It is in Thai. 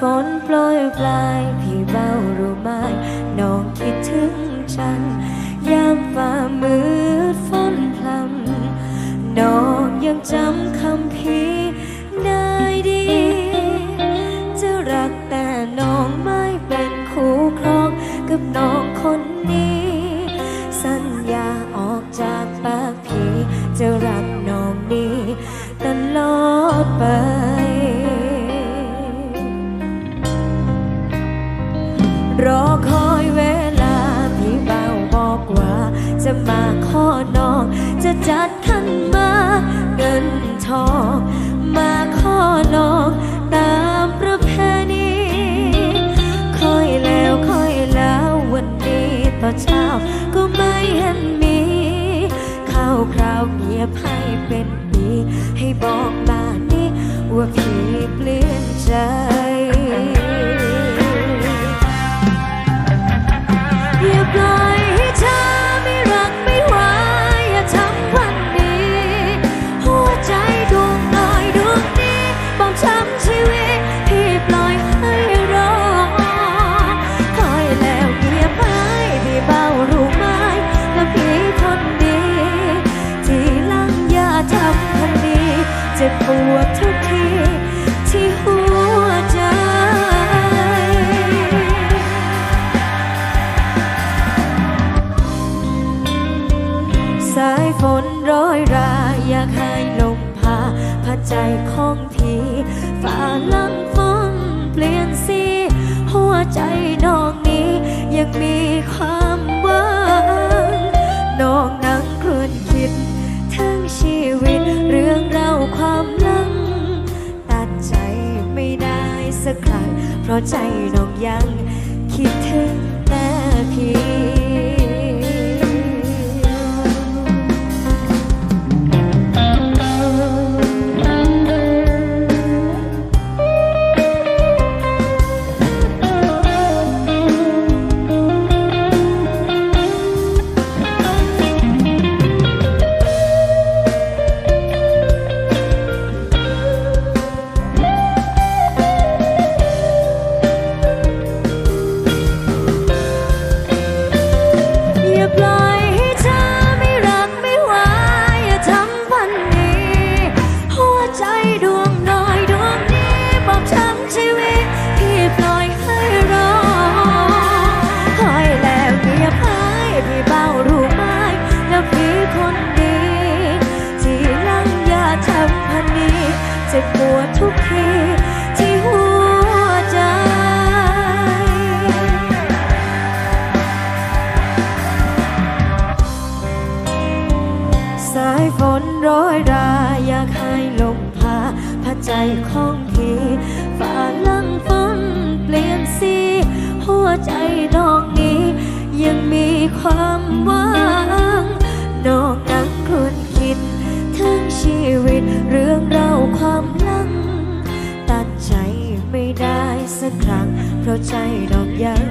ฝนโปรยปลายพี่เบารู้ไหมน้องคิดถึงฉัน ยามฝ่ามืดฝนพลำน้องยังจำคำพี่ได้ดี จะรักแต่น้องไม่เป็นคู่ครองกับน้องคนนี้ สัญญาออกจากปากพี่จะรักน้องนี้ตลอดไป จะมาขอน้อง จะจัดขันมาเงินทอง มาขอน้องตามประเพณีคอยแล้วคอยแล้ววันนี้ตอนเช้าก็ไม่เห็นมีข่าวคราวเงียบให้เป็นปีให้บอกมานี่ว่าพี่เปลี่ยนใจ เจ็บปวดทุกทีที่หัวใจ สายฝนร้อยราอยากให้ลมพาพัดใจของพี่ เพราะใจน้องยังคิดถึงแต่พี่ จ็บปวดทุกทีที่หัวใจ สายฝนโรยรา อยากให้ลมพาพัดใจของพี่ฝ่าลังฝนเปลี่ยนสี หัวใจนองนี้ยังมีความ สักครั้ง เพราะใจดอกยัง